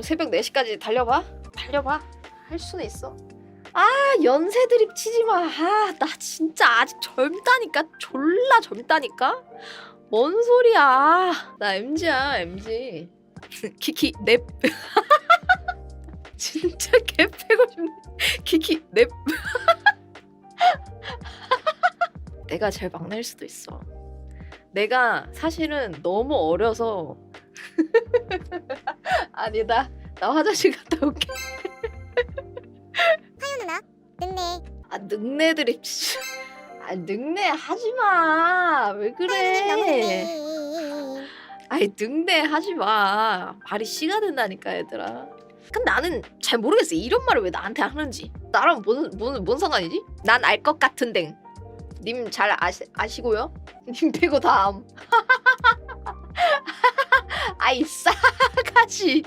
새벽 4시까지 달려봐. 달려봐. 할 수는 있어. 아 연세 드립 치지 마. 아 나 진짜 아직 젊다니까. 졸라 젊다니까. 뭔 소리야. 나 MG야 MG. 키키 넵. 진짜 개 패고 싶네. 키키 넵. 내가 제일 막내일 수도 있어. 내가 사실은 너무 어려서 아니다. 나 화장실 갔다 올게. 하유 누나 늑내 아 늑내들이 진짜. 아 늑내 하지 마. 왜 하유 누나 너무 그래? 아이 늑내 하지 마. 발이 씨가 된다니까 얘들아. 근데 나는 잘 모르겠어. 이런 말을 왜 나한테 하는지. 나랑 뭔, 뭔, 뭔 상관이지? 난 알 것 같은데. 님 잘 아시, 아시고요? 님 빼고 다음. 아이 싸 가지.